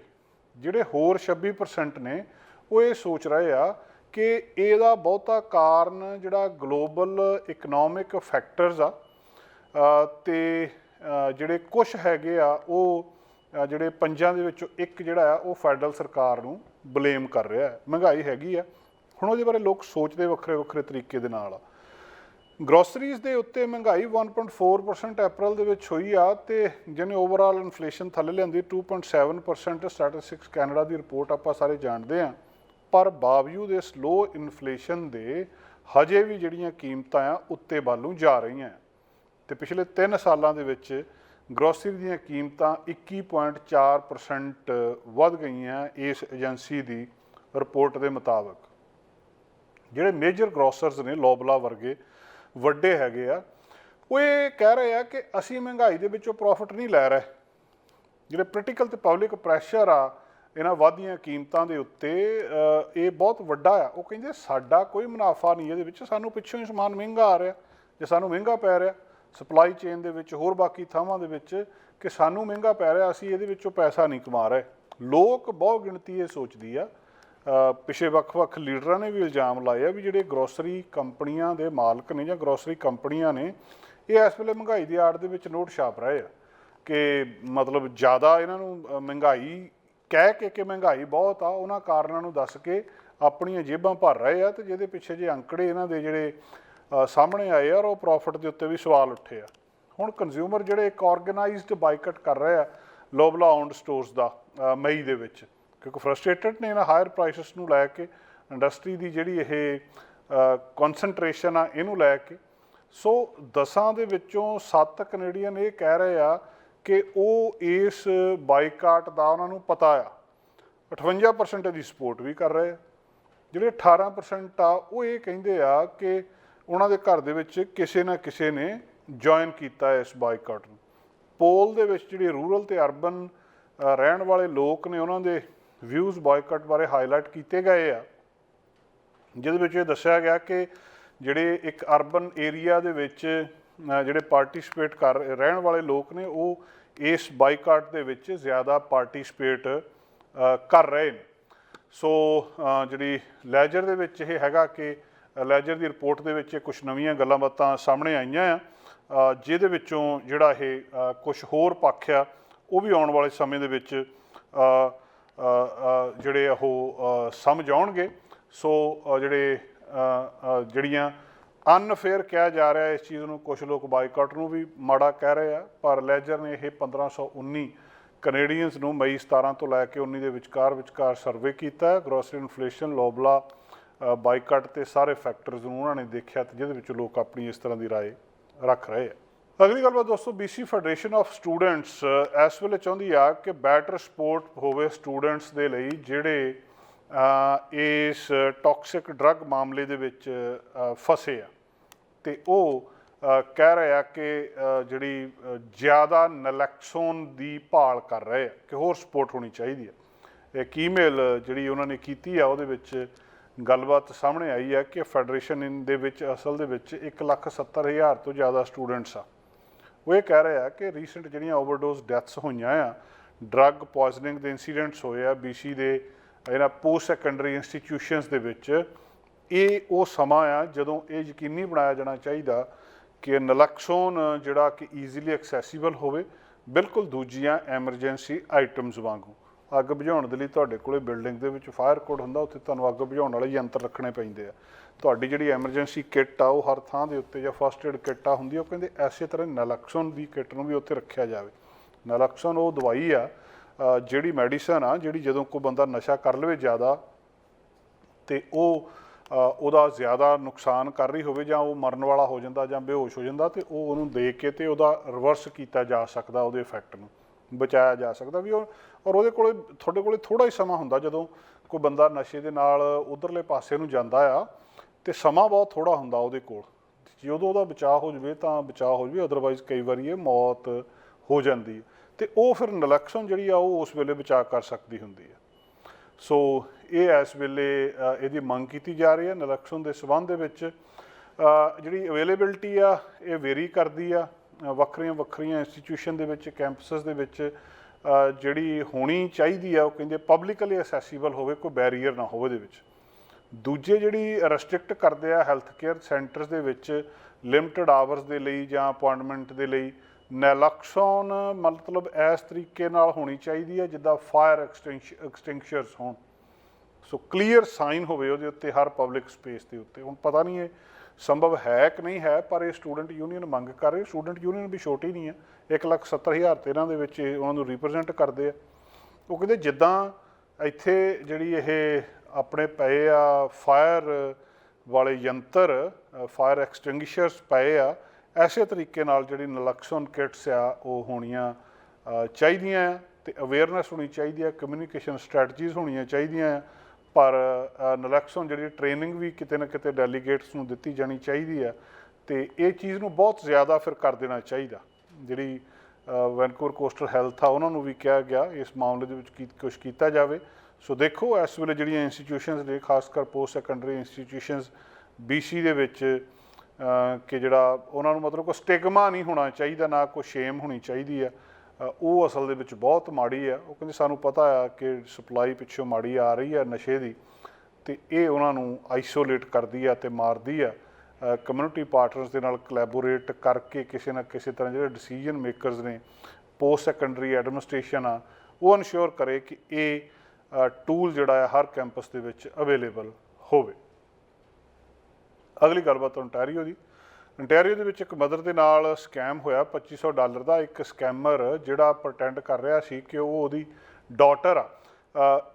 ਜਿਹੜੇ ਹੋਰ 26% ਨੇ ਉਹ ਇਹ ਸੋਚ ਰਹੇ ਆ ਕਿ ਇਹਦਾ ਬਹੁਤਾ ਕਾਰਨ ਜਿਹੜਾ ਗਲੋਬਲ ਇਕਨੋਮਿਕ ਫੈਕਟਰਸ ਆ ਅ, ਤੇ ਜਿਹੜੇ ਕੁਝ ਹੈਗੇ ਆ ਉਹ ਜਿਹੜੇ ਪੰਜਾਂ ਦੇ ਵਿੱਚੋਂ ਇੱਕ ਜਿਹੜਾ ਆ ਉਹ ਫੈਡਰਲ ਸਰਕਾਰ ਨੂੰ ਬਲੇਮ ਕਰ ਰਿਹਾ ਹੈ ਮਹਿੰਗਾਈ ਹੈਗੀ ਆ। ਹੁਣ ਉਹਦੇ ਬਾਰੇ ਲੋਕ ਸੋਚਦੇ ਵੱਖਰੇ ਵੱਖਰੇ ਤਰੀਕੇ ਦੇ ਨਾਲ ਆ। ਗਰੋਸਰੀਜ਼ ਦੇ ਉੱਤੇ ਮਹਿੰਗਾਈ 1.4% ਅਪ੍ਰੈਲ ਦੇ ਵਿੱਚ ਹੋਈ ਆ ਤੇ ਜਿਹਨੇ ਓਵਰਆਲ ਇਨਫਲੇਸ਼ਨ ਥੱਲੇ ਲਿਆਂਦੀ 2.7% ਸਟੈਟਿਸਟਿਕਸ ਕੈਨੇਡਾ ਦੀ ਰਿਪੋਰਟ ਆਪਾਂ ਸਾਰੇ ਜਾਣਦੇ ਆ। ਪਰ ਬਾਵਜੂਦ ਇਸ ਲੋ ਇਨਫਲੇਸ਼ਨ ਦੇ ਹਜੇ ਵੀ ਜਿਹੜੀਆਂ ਕੀਮਤਾਂ ਆ, ਉੱਤੇ ਵੱਲ ਜਾ ਰਹੀਆਂ ਤੇ ਪਿਛਲੇ 3 ਸਾਲਾਂ ਦੇ ਵਿੱਚ ਗਰੋਸਰੀ ਦੀਆਂ ਕੀਮਤਾਂ 21.4% ਵੱਧ ਗਈਆਂ ਇਸ ਏਜੰਸੀ ਦੀ ਰਿਪੋਰਟ ਦੇ ਮੁਤਾਬਕ। ਜਿਹੜੇ ਮੇਜਰ ਗਰੋਸਰਸ ਨੇ ਲੋਬਲਾ ਵਰਗੇ ਵੱਡੇ ਹੈਗੇ ਆ, ਉਹ ਇਹ ਕਹਿ ਰਹੇ ਆ ਕਿ ਅਸੀਂ ਮਹਿੰਗਾਈ ਦੇ ਵਿੱਚੋਂ ਪ੍ਰੋਫਿਟ ਨਹੀਂ ਲੈ ਰਹੇ। ਜਿਹੜੇ ਪੋਲੀਟੀਕਲ ਤੇ ਪਬਲਿਕ ਪ੍ਰੈਸ਼ਰ ਆ, ਇਹਨਾਂ ਵਾਧੀਆਂ ਕੀਮਤਾਂ ਦੇ ਉੱਤੇ ਇਹ ਬਹੁਤ ਵੱਡਾ ਆ। ਉਹ ਕਹਿੰਦੇ ਸਾਡਾ ਕੋਈ ਮੁਨਾਫਾ ਨਹੀਂ, ਇਹਦੇ ਵਿੱਚ ਸਾਨੂੰ ਪਿੱਛੋਂ ਹੀ ਸਮਾਨ ਮਹਿੰਗਾ ਆ ਰਿਹਾ। ਜੇ ਸਾਨੂੰ ਮਹਿੰਗਾ ਪੈ ਰਿਹਾ ਸਪਲਾਈ ਚੇਨ ਦੇ ਵਿੱਚ, ਹੋਰ ਬਾਕੀ ਥਾਵਾਂ ਦੇ ਵਿੱਚ ਕਿ ਸਾਨੂੰ ਮਹਿੰਗਾ ਪੈ ਰਿਹਾ, ਅਸੀਂ ਇਹਦੇ ਵਿੱਚੋਂ ਪੈਸਾ ਨਹੀਂ ਕਮਾ ਰਹੇ। ਲੋਕ ਬਹੁ ਗਿਣਤੀ ਇਹ ਸੋਚਦੀ ਆ ਪਿਛੇ ਵੱਖ-ਵੱਖ ਲੀਡਰਾਂ ਨੇ ਵੀ ਇਲਜ਼ਾਮ ਲਾਏ ਆ ਵੀ ਜਿਹੜੇ ਗਰੋਸਰੀ ਕੰਪਨੀਆਂ ਦੇ ਮਾਲਕ ਨੇ ਜਾਂ ਗਰੋਸਰੀ ਕੰਪਨੀਆਂ ਨੇ, ਇਹ ਇਸ ਵੇਲੇ ਮਹਿੰਗਾਈ ਦੀ ਆੜ ਦੇ ਵਿੱਚ ਨੋਟ ਛਾਪ ਰਹੇ ਆ ਕਿ ਮਤਲਬ ਜ਼ਿਆਦਾ ਇਹਨਾਂ ਨੂੰ ਮਹਿੰਗਾਈ ਕਹਿ ਕੇ ਕਿ ਮਹਿੰਗਾਈ ਬਹੁਤ ਆ, ਉਹਨਾਂ ਕਾਰਨਾਂ ਨੂੰ ਦੱਸ ਕੇ ਆਪਣੀਆਂ ਜੇਬਾਂ ਭਰ ਰਹੇ ਆ ਤੇ ਜਿਹਦੇ ਪਿੱਛੇ ਜੇ ਅੰਕੜੇ ਇਹਨਾਂ ਦੇ ਜਿਹੜੇ ਸਾਹਮਣੇ ਆਏ ਆ ਔਰ ਉਹ ਪ੍ਰੋਫਿਟ ਦੇ ਉੱਤੇ ਵੀ ਸਵਾਲ ਉੱਠੇ ਆ। ਹੁਣ ਕੰਜ਼ਿਊਮਰ ਜਿਹੜੇ ਇੱਕ ਆਰਗੇਨਾਈਜ਼ਡ ਬਾਈਕਟ ਕਰ ਰਹੇ ਆ ਲੋਬਲਾ ਓਨਡ ਸਟੋਰਸ ਦਾ ਮਈ ਦੇ ਵਿੱਚ। ਕਿਉਂਕਿ ਫਰਸਟ੍ਰੇਟਡ ਨੇ ਇਹਨਾਂ ਹਾਇਰ ਪ੍ਰਾਈਸਸ ਨੂੰ ਲੈ ਕੇ ਇੰਡਸਟਰੀ ਦੀ ਜਿਹੜੀ ਇਹ ਕਨਸੈਂਟਰੇਸ਼ਨ ਆ ਇਹਨੂੰ ਲੈ ਕੇ। ਸੋ ਦਸਾਂ ਦੇ ਵਿੱਚੋਂ 7 ਕੈਨੇਡੀਅਨ ਇਹ ਕਹਿ ਰਹੇ ਆ ਕਿ ਉਹ ਇਸ ਬਾਈਕਾਟ ਦਾ ਉਹਨਾਂ ਨੂੰ ਪਤਾ ਆ। 58% ਦੀ ਸਪੋਰਟ ਵੀ ਕਰ ਰਹੇ ਆ। ਜਿਹੜੇ 18% ਆ, ਉਹ ਇਹ ਕਹਿੰਦੇ ਆ ਕਿ ਉਹਨਾਂ ਦੇ ਘਰ ਦੇ ਵਿੱਚ ਕਿਸੇ ਨਾ ਕਿਸੇ ਨੇ ਜੁਆਇਨ ਕੀਤਾ ਇਸ ਬਾਈਕਾਟ ਨੂੰ। ਪੋਲ ਦੇ ਵਿੱਚ ਜਿਹੜੇ ਰੂਰਲ ਤੇ ਅਰਬਨ ਰਹਿਣ ਵਾਲੇ ਲੋਕ ਨੇ ਉਹਨਾਂ ਦੇ ਵਿਊਜ਼ ਬਾਈਕਾਟ ਬਾਰੇ ਹਾਈਲਾਈਟ ਕੀਤੇ ਗਏ ਆ, ਜਿਹਦੇ ਵਿੱਚ ਇਹ ਦੱਸਿਆ ਗਿਆ ਕਿ ਜਿਹੜੇ ਇੱਕ ਅਰਬਨ ਏਰੀਆ ਦੇ ਵਿੱਚ ਜਿਹੜੇ ਪਾਰਟਿਸਿਪੇਟ ਕਰ, ਰਹਿਣ ਵਾਲੇ ਲੋਕ ਨੇ, ਉਹ ਇਸ ਬਾਈਕਾਟ ਦੇ ਵਿੱਚ ਜ਼ਿਆਦਾ ਪਾਰਟਿਸਿਪੇਟ ਕਰ ਰਹੇ ਨੇ। ਸੋ ਜਿਹੜੀ ਲੈਜਰ ਦੇ ਵਿੱਚ ਇਹ ਹੈਗਾ ਕਿ ਲੈਜਰ ਦੀ ਰਿਪੋਰਟ ਦੇ ਵਿੱਚ ਕੁਝ ਨਵੀਆਂ ਗੱਲਾਂ ਬਾਤਾਂ ਸਾਹਮਣੇ ਆਈਆਂ ਆ ਜਿਹਦੇ ਵਿੱਚੋਂ ਜਿਹੜਾ ਇਹ ਕੁਝ ਹੋਰ ਪੱਖ ਆ, ਉਹ ਵੀ ਆਉਣ ਵਾਲੇ ਸਮੇਂ ਦੇ ਵਿੱਚ ਜਿਹੜੇ ਉਹ ਅ, ਸਮਝ ਆਉਣਗੇ ਸੋ ਅ, ਜਿਹੜੇ ਅ, ਅ, ਜਿਹੜੀਆਂ ਅਨਫੇਅਰ ਕਿਹਾ ਜਾ ਰਿਹਾ ਇਸ ਚੀਜ਼ ਨੂੰ ਕੁਝ ਲੋਕ ਬਾਈਕਾਟ ਨੂੰ ਵੀ ਮਾੜਾ ਕਹਿ ਰਹੇ ਆ ਪਰ ਲੈਜਰ ਨੇ ਇਹ 1519 ਕੈਨੇਡੀਅਨਸ ਨੂੰ ਮਈ 17 ਤੋਂ ਲੈ ਕੇ 19 ਦੇ ਵਿਚਕਾਰ ਵਿਚਕਾਰ ਸਰਵੇ ਕੀਤਾ ਹੈ ਗਰੋਸਰੀ ਇਨਫਲੇਸ਼ਨ ਲੋਬਲਾ ਬਾਈਕਾਟ ਤੇ ਸਾਰੇ ਫੈਕਟਰਸ ਨੂੰ ਉਹਨਾਂ ਨੇ ਦੇਖਿਆ ਤੇ ਜਿਹਦੇ ਵਿੱਚ ਲੋਕ ਆਪਣੀ ਇਸ ਤਰ੍ਹਾਂ ਦੀ رائے ਰੱਖ ਰਹੇ ਆ ਅਗਲੀ ਗੱਲਬਾਤ ਦੋਸਤੋ BC ਫੈਡਰੇਸ਼ਨ ਆਫ ਸਟੂਡੈਂਟਸ ਇਸ ਵੇਲੇ ਚਾਹੁੰਦੀ ਆ ਕਿ ਬੈਟਰ ਸਪੋਰਟ ਹੋਵੇ ਸਟੂਡੈਂਟਸ ਦੇ ਲਈ ਜਿਹੜੇ ਇਸ ਟੌਕਸਿਕ ਡਰੱਗ ਮਾਮਲੇ ਦੇ ਵਿੱਚ ਫਸੇ ਆ। ਤੇ ਉਹ ਕਹਿ ਰਹੇ ਆ ਕਿ ਜਿਹੜੀ ਜ਼ਿਆਦਾ ਨਲੈਕਸੋਨ ਦੀ ਭਾਲ ਕਰ ਰਹੇ ਆ ਕਿ ਹੋਰ ਸਪੋਰਟ ਹੋਣੀ ਚਾਹੀਦੀ ਹੈ ਇੱਕ ਈਮੇਲ ਜਿਹੜੀ ਉਹਨਾਂ ਨੇ ਕੀਤੀ ਆ, ਉਹਦੇ ਵਿੱਚ ਗੱਲਬਾਤ ਸਾਹਮਣੇ ਆਈ ਹੈ ਕਿ ਫੈਡਰੇਸ਼ਨ ਇਨ ਦੇ ਵਿੱਚ, ਅਸਲ ਦੇ ਵਿੱਚ 170000 ਤੋਂ ਜ਼ਿਆਦਾ ਸਟੂਡੈਂਟਸ ਆ। ਉਹ ਇਹ ਕਹਿ ਰਹੇ ਆ ਕਿ ਰੀਸੈਂਟ ਜਿਹੜੀਆਂ ਓਵਰਡੋਜ਼ ਡੈਥਸ ਹੋਈਆਂ ਆ ਡਰੱਗ ਪੋਇਜ਼ਨਿੰਗ ਦੇ ਇਨਸੀਡੈਂਟਸ ਹੋਏ ਆ BC ਦੇ, ਇਹਨਾਂ ਪੋਸਟ ਸੈਕੰਡਰੀ ਇੰਸਟੀਟਿਊਸ਼ਨਸ ਦੇ ਵਿੱਚ, ਇਹ ਉਹ ਸਮਾਂ ਆ ਜਦੋਂ ਇਹ ਯਕੀਨੀ ਬਣਾਇਆ ਜਾਣਾ ਚਾਹੀਦਾ ਕਿ ਨਲੈਕਸੋਨ ਜਿਹੜਾ ਕਿ ਈਜ਼ੀਲੀ ਐਕਸੈਸੀਬਲ ਹੋਵੇ, ਬਿਲਕੁਲ ਦੂਜੀਆਂ ਐਮਰਜੈਂਸੀ ਆਈਟਮਸ ਵਾਂਗੂ। ਅੱਗ ਬੁਝਾਉਣ ਦੇ ਲਈ ਤੁਹਾਡੇ ਕੋਲੇ ਬਿਲਡਿੰਗ ਦੇ ਵਿੱਚ ਫਾਇਰ ਕੋਡ ਹੁੰਦਾ, ਉੱਥੇ ਤੁਹਾਨੂੰ ਅੱਗ ਬੁਝਾਉਣ ਵਾਲੇ ਯੰਤਰ ਰੱਖਣੇ ਪੈਂਦੇ ਆ। ਤੁਹਾਡੀ ਜਿਹੜੀ ਐਮਰਜੈਂਸੀ ਕਿੱਟ ਆ ਉਹ ਹਰ ਥਾਂ ਦੇ ਉੱਤੇ ਜਾਂ ਫਸਟ ਏਡ ਕਿੱਟ ਆ ਹੁੰਦੀ ਆ, ਉਹ ਕਹਿੰਦੇ ਐਸੇ ਤਰ੍ਹਾਂ ਨਲੈਕਸੋਨ ਦੀ ਕਿੱਟ ਨੂੰ ਵੀ ਉੱਥੇ ਰੱਖਿਆ ਜਾਵੇ। ਨਲੈਕਸੋਨ ਉਹ ਦਵਾਈ ਆ ਜਿਹੜੀ ਮੈਡੀਸਨ ਆ ਜਿਹੜੀ ਜਦੋਂ ਕੋਈ ਬੰਦਾ ਨਸ਼ਾ ਕਰ ਲਵੇ ਜ਼ਿਆਦਾ ਤੇ ਉਹ ਉਹਦਾ ਜ਼ਿਆਦਾ ਨੁਕਸਾਨ ਕਰ ਰਹੀ ਹੋਵੇ ਜਾਂ ਉਹ ਮਰਨ ਵਾਲਾ ਹੋ ਜਾਂਦਾ ਜਾਂ ਬੇਹੋਸ਼ ਹੋ ਜਾਂਦਾ ਤੇ ਉਹ ਉਹਨੂੰ ਦੇ ਕੇ ਤੇ ਉਹਦਾ ਰਿਵਰਸ ਕੀਤਾ ਜਾ ਸਕਦਾ ਉਹਦੇ ਇਫੈਕਟ ਨੂੰ ਬਚਾਇਆ ਜਾ ਸਕਦਾ ਵੀ ਉਹ ਔਰ ਉਹਦੇ ਕੋਲੇ ਤੁਹਾਡੇ ਕੋਲੇ ਥੋੜਾ ਹੀ ਸਮਾਂ ਹੁੰਦਾ ਜਦੋਂ ਕੋਈ ਬੰਦਾ ਨਸ਼ੇ ਦੇ ਨਾਲ ਉਧਰਲੇ ਪਾਸੇ ਨੂੰ ਜਾਂਦਾ ਆ ਤੇ ਸਮਾਂ ਬਹੁਤ ਥੋੜਾ ਹੁੰਦਾ ਉਹਦੇ ਕੋਲ। ਜਦੋਂ ਉਹਦਾ ਬਚਾਅ ਹੋ ਜਵੇ ਤਾਂ ਬਚਾਅ ਹੋ ਜਵੇ ਅਦਰਵਾਈਜ਼ ਕਈ ਵਾਰੀ ਇਹ ਮੌਤ ਹੋ ਜਾਂਦੀ ਹੈ। ਤੇ ਉਹ ਫਿਰ ਨਲੈਕਸ਼ਨ ਜਿਹੜੀ ਆ, ਉਹ ਉਸ ਵੇਲੇ ਬਚਾਅ ਕਰ ਸਕਦੀ ਹੁੰਦੀ ਹੈ। ਸੋ ਇਹ ਇਸ ਵੇਲੇ ਇਹਦੀ ਮੰਗ ਕੀਤੀ ਜਾ ਰਹੀ ਹੈ। ਨਲੈਕਸ਼ਨ ਦੇ ਸਬੰਧ ਦੇ ਵਿੱਚ ਜਿਹੜੀ ਅਵੇਲੇਬਿਲਟੀ ਆ, ਇਹ ਵੇਰੀ ਕਰਦੀ ਆ। ਵੱਖਰੀਆਂ ਵੱਖਰੀਆਂ ਇੰਸਟੀਟਿਊਸ਼ਨ ਦੇ ਵਿੱਚ ਕੈਂਪਸਸ ਦੇ ਵਿੱਚ ਜਿਹੜੀ ਹੋਣੀ ਚਾਹੀਦੀ ਆ, ਉਹ ਕਹਿੰਦੇ ਪਬਲਿਕਲੀ ਅਸੈਸੀਬਲ ਹੋਵੇ, ਕੋਈ ਬੈਰੀਅਰ ਨਾ ਹੋਵੇ ਦੇ ਵਿੱਚ। ਦੂਜੇ ਜਿਹੜੀ ਰੈਸਟ੍ਰਿਕਟ ਕਰਦੇ ਆ ਹੈਲਥ ਕੇਅਰ ਸੈਂਟਰਸ ਦੇ ਵਿੱਚ ਲਿਮਟਿਡ ਆਵਰਸ ਦੇ ਲਈ ਜਾਂ ਅਪਾਇੰਟਮੈਂਟ ਦੇ ਲਈ ਨੈਲਕਸੋਨ ਮਤਲਬ ਇਸ ਤਰੀਕੇ ਨਾਲ ਹੋਣੀ ਚਾਹੀਦੀ ਹੈ ਜਿੱਦਾਂ ਫਾਇਰ ਐਕਸਟਿੰਗਸ਼ਰਸ ਹੋਣ। ਸੋ ਕਲੀਅਰ ਸਾਈਨ ਹੋਵੇ ਉਹਦੇ ਉੱਤੇ ਹਰ ਪਬਲਿਕ ਸਪੇਸ ਦੇ ਉੱਤੇ। ਹੁਣ ਪਤਾ ਨਹੀਂ ਇਹ ਸੰਭਵ ਹੈ ਕਿ ਨਹੀਂ ਹੈ, ਪਰ ਇਹ ਸਟੂਡੈਂਟ ਯੂਨੀਅਨ ਮੰਗ ਕਰ ਰਹੀ। ਸਟੂਡੈਂਟ ਯੂਨੀਅਨ ਵੀ ਛੋਟੀ ਨਹੀਂ ਹੈ। 170000 ਤੇ ਇਹਨਾਂ ਦੇ ਵਿੱਚ ਇਹ ਉਹਨਾਂ ਨੂੰ ਰਿਪਰੈਜ਼ੈਂਟ ਕਰਦੇ ਆ। ਉਹ ਕਹਿੰਦੇ ਜਿੱਦਾਂ ਇੱਥੇ ਜਿਹੜੀ ਇਹ ਆਪਣੇ ਪਏ ਆ ਫਾਇਰ ਵਾਲੇ ਯੰਤਰ ਫਾਇਰ ਐਕਸਟਿੰਗੁਇਸ਼ਰਸ ਪਏ ਆ, ਐਸੇ ਤਰੀਕੇ ਨਾਲ ਜਿਹੜੀ ਨਲਕਸ਼ਨ ਕਿਟਸ ਆ, ਉਹ ਹੋਣੀਆਂ ਚਾਹੀਦੀਆਂ ਆ ਤੇ ਅਵੇਅਰਨੈਸ ਹੋਣੀ ਚਾਹੀਦੀ ਆ, ਕਮਿਊਨੀਕੇਸ਼ਨ ਸਟ੍ਰੈਟਜੀਜ਼ ਹੋਣੀਆਂ ਚਾਹੀਦੀਆਂ ਆ, ਪਰ ਨਲੈਕਸਨ ਜਿਹੜੀ ਟ੍ਰੇਨਿੰਗ ਵੀ ਕਿਤੇ ਨਾ ਕਿਤੇ ਡੈਲੀਗੇਟਸ ਨੂੰ ਦਿੱਤੀ ਜਾਣੀ ਚਾਹੀਦੀ ਆ ਤੇ ਇਹ ਚੀਜ਼ ਨੂੰ ਬਹੁਤ ਜ਼ਿਆਦਾ ਫਿਰ ਕਰ ਦੇਣਾ ਚਾਹੀਦਾ। ਜਿਹੜੀ ਵੈਨਕੂਵਰ ਕੋਸਟਲ ਹੈਲਥ ਆ, ਉਹਨਾਂ ਨੂੰ ਵੀ ਕਿਹਾ ਗਿਆ, ਇਸ ਮਾਮਲੇ ਦੇ ਵਿੱਚ ਕੀ ਕੁਝ ਕੀਤਾ ਜਾਵੇ। ਸੋ ਦੇਖੋ, ਇਸ ਵੇਲੇ ਜਿਹੜੀਆਂ ਇੰਸਟੀਟਿਊਸ਼ਨਸ ਨੇ ਖਾਸ ਕਰ ਪੋਸਟ ਸੈਕੰਡਰੀ ਇੰਸਟੀਟਿਊਸ਼ਨਸ BC ਦੇ ਵਿੱਚ ਕਿ ਜਿਹੜਾ ਉਹਨਾਂ ਨੂੰ ਮਤਲਬ ਕੋਈ ਸਟਿਗਮਾ ਨਹੀਂ ਹੋਣਾ ਚਾਹੀਦਾ, ਨਾ ਕੋਈ ਸ਼ੇਮ ਹੋਣੀ ਚਾਹੀਦੀ ਆ ਉਹ ਅਸਲ ਦੇ ਵਿੱਚ ਬਹੁਤ ਮਾੜੀ ਆ। ਉਹ ਕਹਿੰਦੇ, ਸਾਨੂੰ ਪਤਾ ਆ ਕਿ ਸਪਲਾਈ ਪਿੱਛੋਂ ਮਾੜੀ ਆ ਰਹੀ ਆ ਨਸ਼ੇ ਦੀ, ਤੇ ਇਹ ਉਹਨਾਂ ਨੂੰ ਆਈਸੋਲੇਟ ਕਰਦੀ ਆ ਤੇ ਮਾਰਦੀ ਆ। ਕਮਿਊਨਿਟੀ ਪਾਰਟਨਰਸ ਦੇ ਨਾਲ ਕੋਲੈਬੋਰੇਟ ਕਰਕੇ ਕਿਸੇ ਨਾ ਕਿਸੇ ਤਰ੍ਹਾਂ ਜਿਹੜੇ ਡਿਸੀਜਨ ਮੇਕਰਸ ਨੇ ਪੋਸਟ ਸੈਕੰਡਰੀ ਐਡਮਿਨਿਸਟ੍ਰੇਸ਼ਨ ਆ, ਉਹ ਇਨਸ਼ੋਰ ਕਰੇ ਕਿ ਇਹ ਟੂਲ ਜਿਹੜਾ ਆ ਹਰ ਕੈਂਪਸ ਦੇ ਵਿੱਚ ਅਵੇਲੇਬਲ ਹੋਵੇ। ਅਗਲੀ ਗੱਲਬਾਤ ontario ਦੀ। Ontario ਦੇ ਵਿੱਚ ਇੱਕ ਮਦਰ ਦੇ ਨਾਲ ਸਕੈਮ ਹੋਇਆ। 2500 ਡਾਲਰ ਦਾ ਇੱਕ ਸਕੈਮਰ ਜਿਹੜਾ ਪ੍ਰਟੈਂਡ ਕਰ ਰਿਹਾ ਸੀ ਕਿ ਉਹ ਉਹਦੀ ਡਾਟਰ ਆ।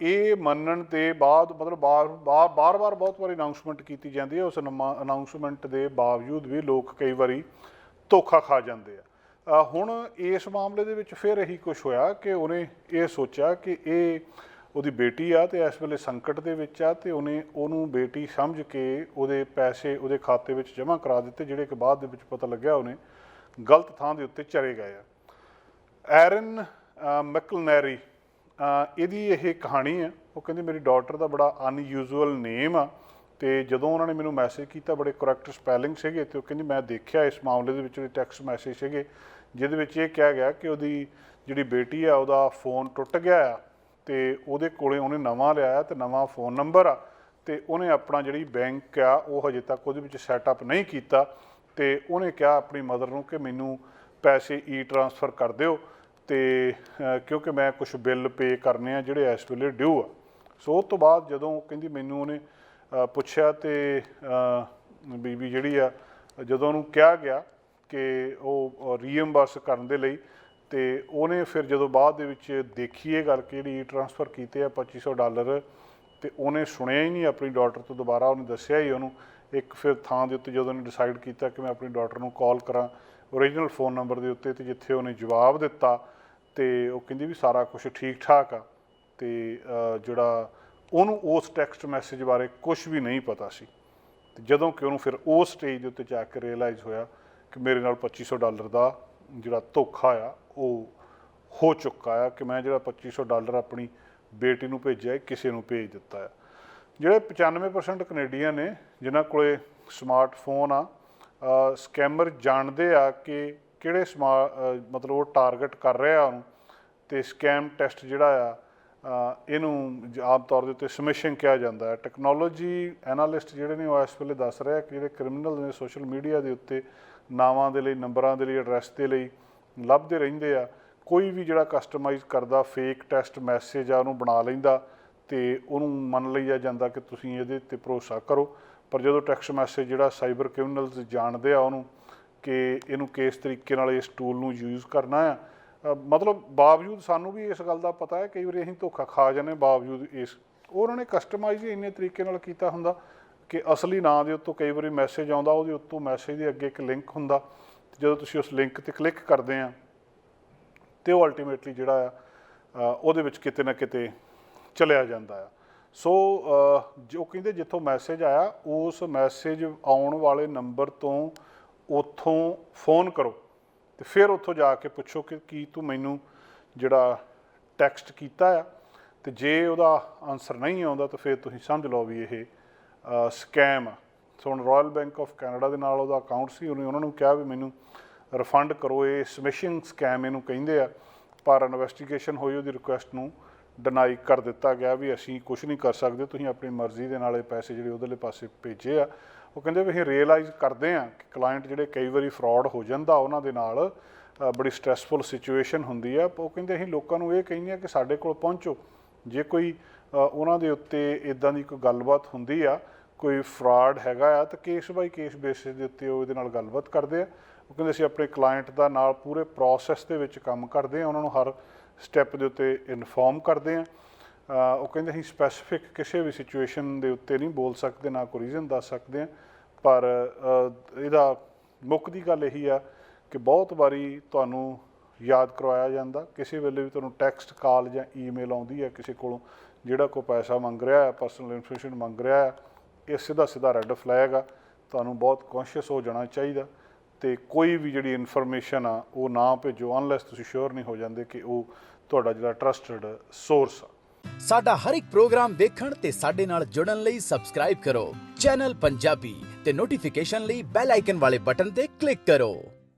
ਇਹ ਮੰਨਣ ਦੇ ਬਾਅਦ ਮਤਲਬ ਬਾਰ ਬਾਰ ਬਾਰ ਬਹੁਤ ਵਾਰੀ ਅਨਾਉਂਸਮੈਂਟ ਕੀਤੀ ਜਾਂਦੀ ਹੈ। ਉਸ ਅਨਾਉਂਸਮੈਂਟ ਦੇ ਬਾਵਜੂਦ ਵੀ ਲੋਕ ਕਈ ਵਾਰੀ ਧੋਖਾ ਖਾ ਜਾਂਦੇ ਆ। ਹੁਣ ਇਸ ਮਾਮਲੇ ਦੇ ਵਿੱਚ ਫਿਰ ਇਹੀ ਕੁਝ ਹੋਇਆ ਕਿ ਉਹਨੇ ਇਹ ਸੋਚਿਆ ਕਿ ਇਹ ਉਹਦੀ ਬੇਟੀ ਆ ਤੇ ਇਸ ਵੇਲੇ ਸੰਕਟ ਦੇ ਵਿੱਚ ਆ ਤੇ ਉਹਨੇ ਉਹਨੂੰ ਬੇਟੀ ਸਮਝ ਕੇ ਉਹਦੇ ਪੈਸੇ ਉਹਦੇ ਖਾਤੇ ਵਿੱਚ ਜਮ੍ਹਾਂ ਕਰਾ ਦਿੱਤੇ, ਜਿਹੜੇ ਕਿ ਬਾਅਦ ਦੇ ਵਿੱਚ ਪਤਾ ਲੱਗਿਆ ਉਹਨੇ ਗਲਤ ਥਾਂ ਦੇ ਉੱਤੇ ਚਲੇ ਗਏ ਆ। ਐਰਨ ਮੈਕਲਨੈਰੀ ਇਹਦੀ ਇਹ ਕਹਾਣੀ ਆ, ਉਹ ਕਹਿੰਦੀ ਮੇਰੀ ਡਾਟਰ ਦਾ ਬੜਾ ਅਨਯੂਜ਼ੂਅਲ ਨੇਮ ਆ ਤੇ ਜਦੋਂ ਉਹਨਾਂ ਨੇ ਮੈਨੂੰ ਮੈਸੇਜ ਕੀਤਾ, ਬੜੇ ਕਰੈਕਟ ਸਪੈਲਿੰਗ ਸੀਗੇ ਤੇ ਉਹ ਕਹਿੰਦੀ ਮੈਂ ਦੇਖਿਆ ਇਸ ਮਾਮਲੇ ਦੇ ਵਿੱਚ ਜਿਹੜੇ ਟੈਕਸਟ ਮੈਸੇਜ ਸੀਗੇ, ਜਿਹਦੇ ਵਿੱਚ ਇਹ ਕਿਹਾ ਗਿਆ ਕਿ ਉਹਦੀ ਜਿਹੜੀ ਬੇਟੀ ਆ, ਉਹਦਾ ਫੋਨ ਟੁੱਟ ਗਿਆ ਆ। ਤੇ ਉਹਦੇ ਕੋਲੇ ਉਹਨੇ ਨਵਾਂ ਲਿਆਇਆ ਤੇ ਨਵਾਂ ਫੋਨ ਨੰਬਰ ਆ ਤੇ ਉਹਨੇ ਆਪਣਾ ਜਿਹੜੀ ਬੈਂਕ ਆ, ਉਹ ਹਜੇ ਤੱਕ ਉਹਦੇ ਵਿੱਚ ਸੈਟਅਪ ਨਹੀਂ ਕੀਤਾ ਤੇ ਉਹਨੇ ਕਿਹਾ ਆਪਣੀ ਮਦਰ ਨੂੰ ਕਿ ਮੈਨੂੰ ਪੈਸੇ ਈ ਟ੍ਰਾਂਸਫਰ ਕਰ ਦਿਓ ਤੇ ਕਿਉਂਕਿ ਮੈਂ ਕੁਝ ਬਿੱਲ ਪੇ ਕਰਨੇ ਆ ਜਿਹੜੇ ਇਸ ਵੇਲੇ ਡਿਊ ਆ। ਸੋ ਉਸ ਤੋਂ ਬਾਅਦ ਜਦੋਂ ਕਹਿੰਦੀ ਮੈਨੂੰ ਉਹਨੇ ਪੁੱਛਿਆ ਤੇ ਬੀਬੀ ਜਿਹੜੀ ਆ, ਜਦੋਂ ਉਹਨੂੰ ਕਿਹਾ ਗਿਆ ਕਿ ਉਹ ਰੀਇੰਬਰਸ ਕਰਨ ਦੇ ਲਈ ਤੇ ਉਹਨੇ ਫਿਰ ਜਦੋਂ ਬਾਅਦ ਦੇ ਵਿੱਚ ਦੇਖੀ ਇਹ ਗੱਲ ਕਿ ਜਿਹੜੀ ਟ੍ਰਾਂਸਫਰ ਕੀਤੇ ਆ 2500 ਡਾਲਰ, ਤੇ ਉਹਨੇ ਸੁਣਿਆ ਹੀ ਨਹੀਂ ਆਪਣੀ ਡਾਟਰ ਤੋਂ ਦੁਬਾਰਾ, ਉਹਨੇ ਦੱਸਿਆ ਹੀ ਉਹਨੂੰ। ਇੱਕ ਫਿਰ ਥਾਂ ਦੇ ਉੱਤੇ ਜਦੋਂ ਉਹਨੇ ਡਿਸਾਈਡ ਕੀਤਾ ਕਿ ਮੈਂ ਆਪਣੀ ਡਾਟਰ ਨੂੰ ਕਾਲ ਕਰਾਂ ਓਰੀਜਨਲ ਫੋਨ ਨੰਬਰ ਦੇ ਉੱਤੇ ਤੇ ਜਿੱਥੇ ਉਹਨੇ ਜਵਾਬ ਦਿੱਤਾ, ਤੇ ਉਹ ਕਹਿੰਦੀ ਵੀ ਸਾਰਾ ਕੁਝ ਠੀਕ ਠਾਕ ਆ। ਤੇ ਜਿਹੜਾ ਉਹਨੂੰ ਉਸ ਟੈਕਸਟ ਮੈਸੇਜ ਬਾਰੇ ਕੁਝ ਵੀ ਨਹੀਂ ਪਤਾ ਸੀ। ਤੇ ਜਦੋਂ ਕਿ ਉਹਨੂੰ ਫਿਰ ਉਸ ਸਟੇਜ ਦੇ ਉੱਤੇ ਜਾ ਕੇ ਰਿਅਲਾਈਜ਼ ਹੋਇਆ ਕਿ ਮੇਰੇ ਨਾਲ 2500 ਡਾਲਰ ਦਾ ਜਿਹੜਾ ਧੋਖਾ ਆ, ਉਹ ਹੋ ਚੁੱਕਾ ਆ ਕਿ ਮੈਂ ਜਿਹੜਾ 2500 ਡਾਲਰ ਆਪਣੀ ਬੇਟੀ ਨੂੰ ਭੇਜਿਆ ਕਿਸੇ ਨੂੰ ਭੇਜ ਦਿੱਤਾ ਆ। ਜਿਹੜੇ 95% ਕੈਨੇਡੀਅਨ ਨੇ, ਜਿਨ੍ਹਾਂ ਕੋਲੇ ਸਮਾਰਟਫੋਨ ਆ ਸਕੈਮਰ ਜਾਣਦੇ ਆ ਕਿ ਕਿਹੜੇ ਸਮਾ ਮਤਲਬ ਉਹ ਟਾਰਗੇਟ ਕਰ ਰਿਹਾ ਉਹਨੂੰ। ਤੇ ਸਕੈਮ ਟੈਸਟ ਜਿਹੜਾ ਆ ਇਹਨੂੰ ਆਮ ਤੌਰ ਦੇ ਉੱਤੇ ਸਮਿਸ਼ਿੰਗ ਕਿਹਾ ਜਾਂਦਾ ਹੈ ਟੈਕਨੋਲੋਜੀ ਐਨਾਲਿਸਟ ਜਿਹੜੇ ਨੇ, ਉਹ ਇਸ ਵੇਲੇ ਦੱਸ ਰਿਹਾ ਕਿ ਜਿਹੜੇ ਕ੍ਰਿਮੀਨਲ ਨੇ ਸੋਸ਼ਲ ਮੀਡੀਆ ਦੇ ਉੱਤੇ ਨਾਵਾਂ ਦੇ ਲਈ, ਨੰਬਰਾਂ ਦੇ ਲਈ ਐਡਰੈਸ ਦੇ ਲਈ ਲੱਭਦੇ ਰਹਿੰਦੇ ਆ। ਕੋਈ ਵੀ ਜਿਹੜਾ ਕਸਟਮਾਈਜ਼ ਕਰਦਾ ਫੇਕ ਟੈਸਟ ਮੈਸੇਜ ਆ, ਉਹਨੂੰ ਬਣਾ ਲੈਂਦਾ ਤੇ ਉਹਨੂੰ ਮੰਨ ਲਈਆ ਜਾਂਦਾ ਕਿ ਤੁਸੀਂ ਇਹਦੇ ਤੇ ਭਰੋਸਾ ਕਰੋ। ਪਰ ਜਦੋਂ ਟੈਕਸਟ ਮੈਸੇਜ ਜਿਹੜਾ ਸਾਈਬਰ ਕ੍ਰਿਮੀਨਲਸ ਜਾਣਦੇ ਆ ਉਹਨੂੰ ਕਿ ਇਹਨੂੰ ਕਿਸ ਤਰੀਕੇ ਨਾਲ ਇਸ ਟੂਲ ਨੂੰ ਯੂਜ਼ ਕਰਨਾ ਆ ਮਤਲਬ ਬਾਵਜੂਦ ਸਾਨੂੰ ਵੀ ਇਸ ਗੱਲ ਦਾ ਪਤਾ ਹੈ, ਕਈ ਵਾਰੀ ਅਸੀਂ ਧੋਖਾ ਖਾ ਜਾਂਦੇ ਬਾਵਜੂਦ ਇਸ। ਉਹਨਾਂ ਨੇ ਕਸਟਮਾਈਜ਼ ਹੀ ਇੰਨੇ ਤਰੀਕੇ ਨਾਲ ਕੀਤਾ ਹੁੰਦਾ। ਕਿ ਅਸਲੀ ਨਾਂ ਦੇ ਉੱਤੋਂ ਕਈ ਵਾਰੀ ਮੈਸੇਜ ਆਉਂਦਾ ਉਹਦੇ ਉੱਤੋਂ ਮੈਸੇਜ ਦੇ ਅੱਗੇ ਇੱਕ ਲਿੰਕ ਹੁੰਦਾ। ਤੇ ਜਦੋਂ ਤੁਸੀਂ ਉਸ ਲਿੰਕ ਤੇ ਕਲਿੱਕ ਕਰਦੇ ਆ ਤੇ ਉਹ ਅਲਟੀਮੇਟਲੀ ਜਿਹੜਾ ਆ ਉਹਦੇ ਵਿੱਚ ਕਿਤੇ ਨਾ ਕਿਤੇ ਚਲਿਆ ਜਾਂਦਾ ਆ। ਸੋ ਅ, ਜੋ ਕਹਿੰਦੇ ਜਿੱਥੋਂ ਮੈਸੇਜ ਆਇਆ ਉਸ ਮੈਸੇਜ ਆਉਣ ਵਾਲੇ ਨੰਬਰ ਤੋਂ ਉੱਥੋਂ ਫੋਨ ਕਰੋ। ਤੇ ਫਿਰ ਉੱਥੋਂ ਜਾ ਕੇ ਪੁੱਛੋ ਕਿ ਕੀ ਤੂੰ ਮੈਨੂੰ ਜਿਹੜਾ ਟੈਕਸਟ ਕੀਤਾ ਆ। ਤੇ ਜੇ ਉਹਦਾ ਆਨਸਰ ਨਹੀਂ ਆਉਂਦਾ ਤਾਂ ਫਿਰ ਤੁਸੀਂ ਸਮਝ ਲਓ ਵੀ ਇਹ ਸਕੈਮ ਆ ਸੋ ਹੁਣ ਰਾਇਲ ਬੈਂਕ ਆਫ ਕੈਨੇਡਾ ਦੇ ਨਾਲ ਉਹਦਾ ਅਕਾਊਂਟ ਸੀ, ਉਹਨੇ ਉਹਨਾਂ ਨੂੰ ਕਿਹਾ ਵੀ ਮੈਨੂੰ ਰਿਫੰਡ ਕਰੋ, ਇਹ ਸਮਿਸ਼ਿੰਗ ਸਕੈਮ ਇਹਨੂੰ ਕਹਿੰਦੇ ਆ। ਪਰ ਇਨਵੈਸਟੀਗੇਸ਼ਨ ਹੋਈ, ਉਹਦੀ ਰਿਕੁਐਸਟ ਨੂੰ ਡਿਨਾਈ ਕਰ ਦਿੱਤਾ ਗਿਆ ਵੀ ਅਸੀਂ ਕੁਝ ਨਹੀਂ ਕਰ ਸਕਦੇ, ਤੁਸੀਂ ਆਪਣੀ ਮਰਜ਼ੀ ਦੇ ਨਾਲ ਇਹ ਪੈਸੇ ਜਿਹੜੇ ਉਹਦੇ ਪਾਸੇ ਭੇਜੇ ਆ। ਉਹ ਕਹਿੰਦੇ ਵੀ ਅਸੀਂ ਰੀਅਲਾਈਜ਼ ਕਰਦੇ ਆ ਕਿ ਕਲਾਇੰਟ ਜਿਹੜੇ ਕਈ ਵਾਰੀ ਫਰਾਡ ਹੋ ਜਾਂਦਾ, ਉਹਨਾਂ ਦੇ ਨਾਲ ਬੜੀ ਸਟ੍ਰੈਸਫੁਲ ਸਿਚੁਏਸ਼ਨ ਹੁੰਦੀ ਆ। ਉਹ ਕਹਿੰਦੇ ਅਸੀਂ ਲੋਕਾਂ ਨੂੰ ਇਹ ਕਹਿੰਦੇ ਆ ਕਿ ਸਾਡੇ ਕੋਲ ਪਹੁੰਚੋ। ਜੇ ਕੋਈ ਉਹਨਾਂ ਦੇ ਉੱਤੇ ਇਦਾਂ ਦੀ ਕੋਈ ਗੱਲਬਾਤ ਹੁੰਦੀ ਆ, ਕੋਈ ਫਰਾਡ ਹੈਗਾ ਆ, ਤਾਂ ਕੇਸ ਬਾਈ ਕੇਸ ਬੇਸਿਸ ਦੇ ਉੱਤੇ ਉਹ ਇਹਦੇ ਨਾਲ ਗੱਲਬਾਤ ਕਰਦੇ ਆ। ਉਹ ਕਹਿੰਦੇ ਅਸੀਂ ਆਪਣੇ ਕਲਾਇੰਟ ਦਾ ਨਾਲ ਪੂਰੇ ਪ੍ਰੋਸੈਸ ਦੇ ਵਿੱਚ ਕੰਮ ਕਰਦੇ ਆ, ਉਹਨਾਂ ਨੂੰ ਹਰ ਸਟੈਪ ਦੇ ਉੱਤੇ ਇਨਫੋਰਮ ਕਰਦੇ ਆ। ਉਹ ਕਹਿੰਦੇ ਅਸੀਂ ਸਪੈਸੀਫਿਕ ਕਿਸੇ ਵੀ ਸਿਚੁਏਸ਼ਨ ਦੇ ਉੱਤੇ ਨਹੀਂ ਬੋਲ ਸਕਦੇ, ਨਾ ਕੋਈ ਰੀਜ਼ਨ ਦੱਸ ਸਕਦੇ ਆ। ਪਰ ਇਹਦਾ ਮੁੱਖ ਦੀ ਗੱਲ ਇਹੀ ਆ ਕਿ ਬਹੁਤ ਵਾਰੀ ਤੁਹਾਨੂੰ ਯਾਦ ਕਰਵਾਇਆ ਜਾਂਦਾ, ਕਿਸੇ ਵੇਲੇ ਵੀ ਤੁਹਾਨੂੰ ਟੈਕਸਟ ਕਾਲ ਜਾਂ ਈਮੇਲ ਆਉਂਦੀ ਹੈ ਕਿਸੇ ਕੋਲੋਂ ਜਿਹੜਾ ਕੋਈ ਪੈਸਾ ਮੰਗ ਰਿਹਾ ਹੈ ਪਰਸਨਲ ਇਨਫੋਰਮੇਸ਼ਨ ਮੰਗ ਰਿਹਾ ਹੈ, ਇਹ ਸਿੱਧਾ ਸਿੱਧਾ ਰੈੱਡ ਫਲੈਗ ਆ। ਤੁਹਾਨੂੰ ਬਹੁਤ ਕੌਨਸ਼ੀਅਸ ਹੋ ਜਾਣਾ ਚਾਹੀਦਾ ਤੇ ਕੋਈ ਵੀ ਜਿਹੜੀ ਇਨਫੋਰਮੇਸ਼ਨ ਆ, ਉਹ ਨਾ ਭੇਜੋ ਅਨਲੈਸ ਤੁਸੀਂ ਸ਼ੋਰ ਨਹੀਂ ਹੋ ਜਾਂਦੇ ਕਿ ਉਹ ਤੁਹਾਡਾ ਜਿਹੜਾ ਟਰਸਟਡ ਸੋਰਸ ਆ। ਸਾਡਾ ਹਰ ਇੱਕ ਪ੍ਰੋਗਰਾਮ ਦੇਖਣ ਤੇ ਸਾਡੇ ਨਾਲ ਜੁੜਨ ਲਈ ਸਬਸਕ੍ਰਾਈਬ ਕਰੋ। ਚੈਨਲ ਪੰਜਾਬੀ ਤੇ ਨੋਟੀਫਿਕੇਸ਼ਨ ਲਈ ਬੈਲ ਆਈਕਨ ਵਾਲੇ ਬਟਨ ਤੇ ਕਲਿੱਕ ਕਰੋ।